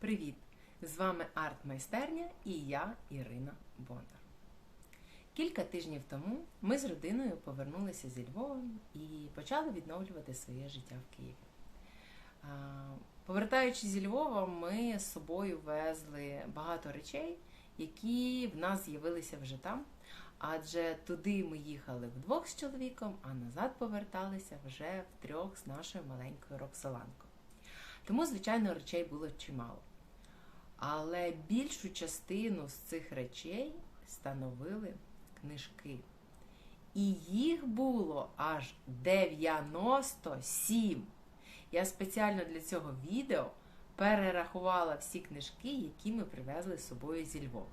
Привіт! З вами арт-майстерня і я, Ірина Бондар. Кілька тижнів тому ми з родиною повернулися зі Львова і почали відновлювати своє життя в Києві. Повертаючись зі Львова, ми з собою везли багато речей, які в нас з'явилися вже там. Адже туди ми їхали вдвох з чоловіком, а назад поверталися вже втрьох з нашою маленькою Роксоланкою. Тому, звичайно, речей було чимало. Але більшу частину з цих речей становили книжки. І їх було аж 97. Я спеціально для цього відео перерахувала всі книжки, які ми привезли з собою зі Львова.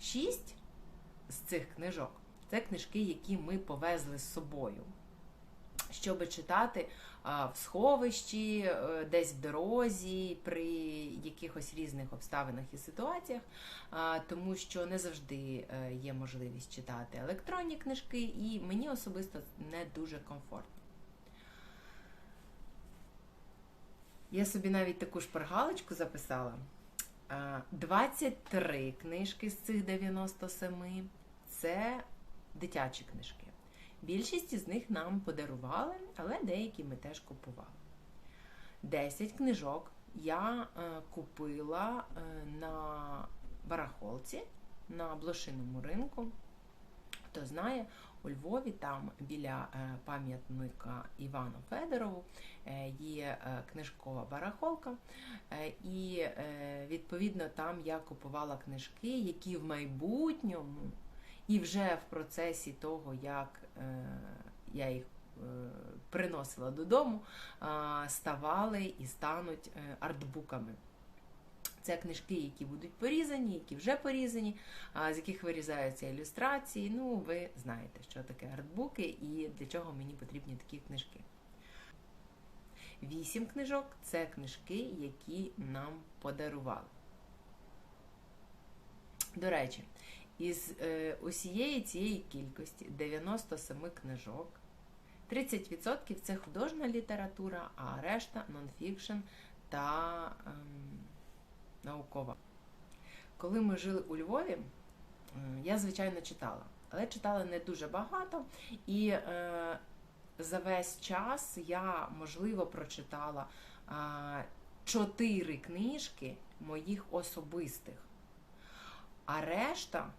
Шість з цих книжок це книжки, які ми повезли з собою, щоб читати в сховищі, десь в дорозі, при якихось різних обставинах і ситуаціях, тому що не завжди є можливість читати електронні книжки, і мені особисто не дуже комфортно. Я собі навіть таку шпаргалочку записала. 23 книжки з цих 97 це дитячі книжки. Більшість із них нам подарували, але деякі ми теж купували. 10 книжок я е, купила е, на барахолці на блошиному ринку. Хто знає, у Львові, там біля е, пам'ятника Івану Федорову є книжкова барахолка, і відповідно там я купувала книжки, які в майбутньому і вже в процесі того, як я їх приносила додому, ставали і стануть артбуками. Це книжки, які будуть порізані, які вже порізані, з яких вирізаються ілюстрації. Ну, ви знаєте, що таке артбуки і для чого мені потрібні такі книжки. Вісім книжок це книжки, які нам подарували. До речі, із е, усієї цієї кількості 97 книжок, 30% це художня література, а решта нонфікшн та ем, наукова. Коли ми жили у Львові, я, звичайно, читала, але читала не дуже багато. І е, за весь час я, можливо, прочитала е, чотири книжки моїх особистих. А решта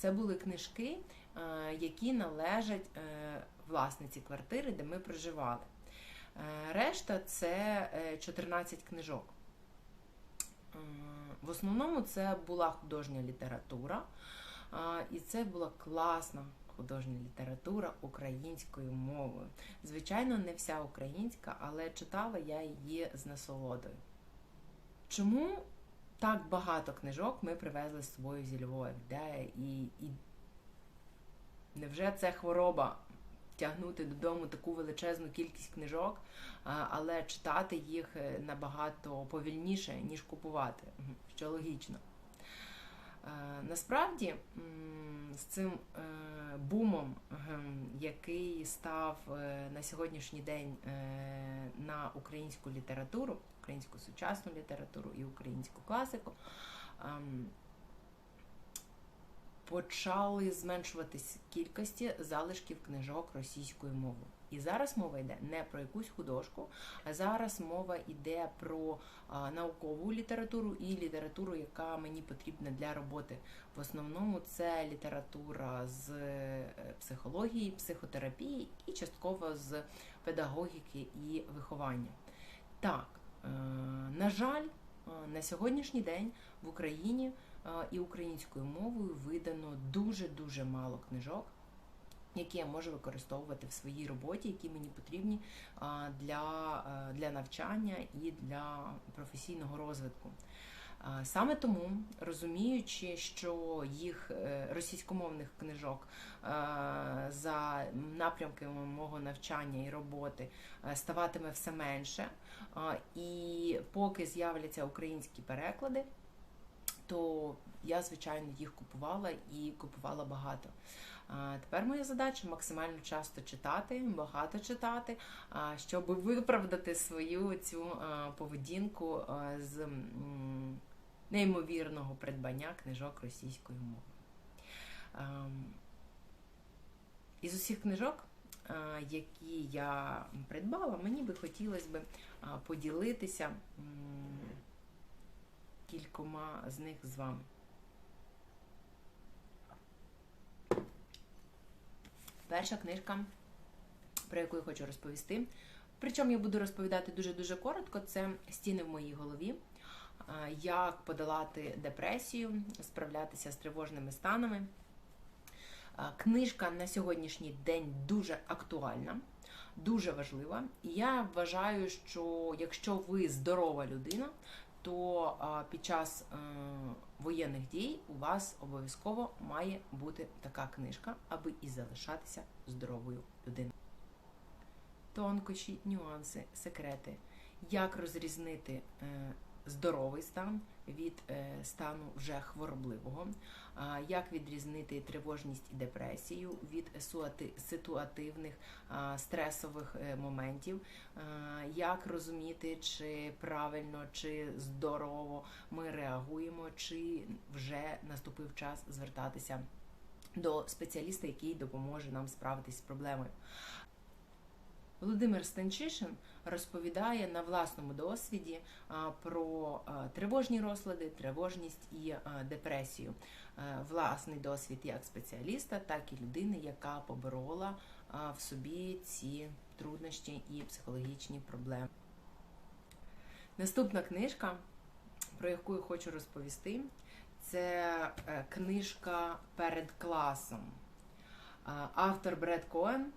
це були книжки, е, які належать е, власниці квартири, де ми проживали. Е, решта це 14 книжок. В основному це була художня література, і це була класна художня література українською мовою. Звичайно, не вся українська, але читала я її з насолодою. Чому так багато книжок ми привезли з собою зі Львова? Де? І, і Невже це хвороба тягнути додому таку величезну кількість книжок, але читати їх е, набагато повільніше, ніж купувати, що логічно. Е, насправді з цим е, бумом, який став на сьогоднішній день на українську літературу, українську сучасну літературу і українську класику, ем, почали зменшуватись кількості залишків книжок російською мовою. І зараз мова йде не про якусь художку, а зараз мова йде про а, наукову літературу і літературу, яка мені потрібна для роботи. В основному це література з е, психології, психотерапії і частково з педагогіки і виховання. Так, на жаль, е, на сьогоднішній день в Україні і українською мовою видано дуже-дуже мало книжок, які я можу використовувати в своїй роботі, які мені потрібні для, для навчання і для професійного розвитку. Саме тому, розуміючи, що їх е, російськомовних книжок за напрямками мого навчання і роботи е, ставатиме все менше, і поки з'являться українські переклади то я, звичайно, їх купувала і купувала багато. Тепер моя задача максимально часто читати, багато читати, щоб виправдати свою цю поведінку з неймовірного придбання книжок російською мовою. Ем, Із усіх книжок, які я придбала, мені би хотілося б поділитися кількома з них з вами. Перша книжка, про яку я хочу розповісти. Причому я буду розповідати дуже-дуже коротко: це стіни в моїй голові, як подолати депресію, справлятися з тривожними станами. Книжка на сьогоднішній день дуже актуальна, дуже важлива. І я вважаю, що якщо ви здорова людина, то під час е, воєнних дій у вас обов'язково має бути така книжка, аби і залишатися здоровою людиною. Тонкощі, нюанси, секрети, як розрізнити е, здоровий стан від е, стану вже хворобливого, як відрізнити тривожність і депресію від ситуативних стресових е, моментів, як розуміти, чи правильно, чи здорово ми реагуємо, чи вже наступив час звертатися до спеціаліста, який допоможе нам справитись з проблемою. Володимир Станчишин розповідає на власному досвіді про тривожні розлади, тривожність і депресію. Е, Власний досвід як спеціаліста, так і людини, яка поборола в собі ці труднощі і психологічні проблеми. Наступна книжка, про яку я хочу розповісти, це е, книжка перед класом. Автор Бред Коен е,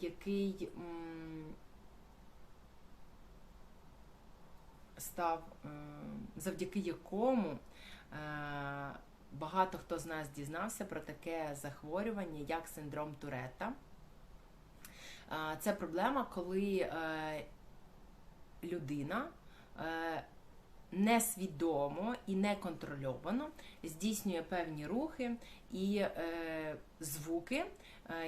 який став, е, завдяки якому е, багато хто з нас дізнався про таке захворювання, як синдром Туретта. Е, Це проблема, коли е, людина е, несвідомо і неконтрольовано здійснює певні рухи і е, звуки, е,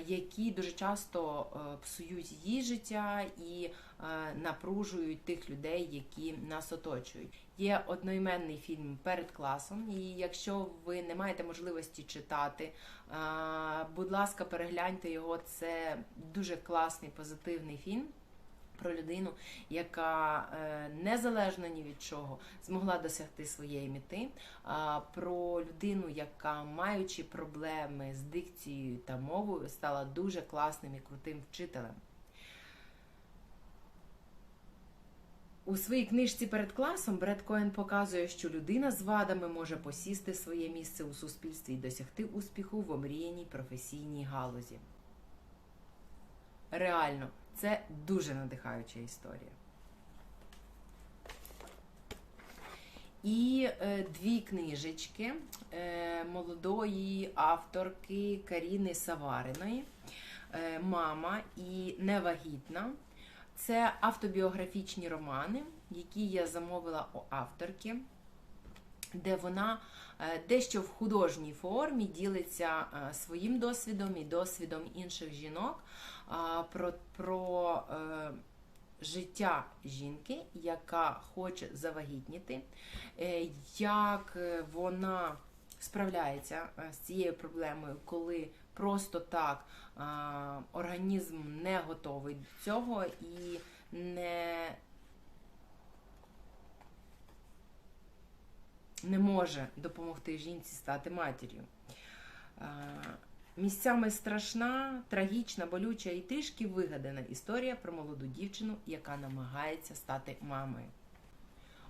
які дуже часто е, псують її життя і е, напружують тих людей, які нас оточують. Є одноіменний фільм перед класом, і якщо ви не маєте можливості читати, е, будь ласка, перегляньте його. Це дуже класний позитивний фільм. Про людину, яка е, незалежно ні від чого змогла досягти своєї мети, про людину, яка, маючи проблеми з дикцією та мовою, стала дуже класним і крутим вчителем. У своїй книжці перед класом Бред Коен показує, що людина з вадами може посісти своє місце у суспільстві і досягти успіху в омріяній професійній галузі. Реально, це дуже надихаюча історія. І е, дві книжечки е, молодої авторки Каріни Савариної е, Мама і Невагітна. Це автобіографічні романи, які я замовила у авторки, де вона е, дещо в художній формі ділиться е, своїм досвідом і досвідом інших жінок про, про е, життя жінки, яка хоче завагітніти, як вона справляється з цією проблемою, коли просто так організм не готовий до цього і не, не може допомогти жінці стати матір'ю. Місцями страшна, трагічна, болюча і трішки вигадана історія про молоду дівчину, яка намагається стати мамою.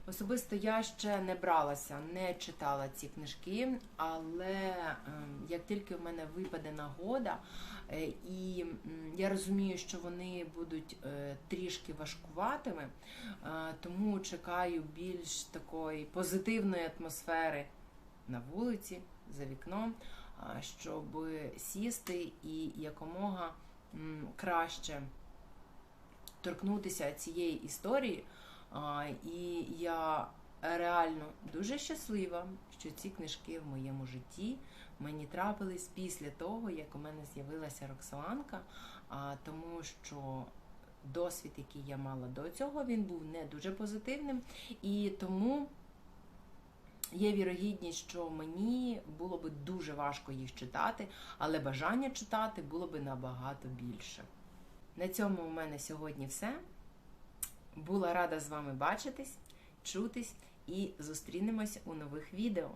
Особисто я ще не бралася, не читала ці книжки, але ем, як тільки в мене випаде нагода, е, і я розумію, що вони будуть е, трішки важкуватими, е, тому чекаю більш такої позитивної атмосфери на вулиці, за вікном, щоб сісти і якомога краще торкнутися цієї історії. І я реально дуже щаслива, що ці книжки в моєму житті мені трапились після того, як у мене з'явилася Роксоланка, тому що досвід, який я мала до цього, він був не дуже позитивним, і тому є вірогідність, що мені було би дуже важко їх читати, але бажання читати було би набагато більше. На цьому у мене сьогодні все. Була рада з вами бачитись, чутись і зустрінемось у нових відео.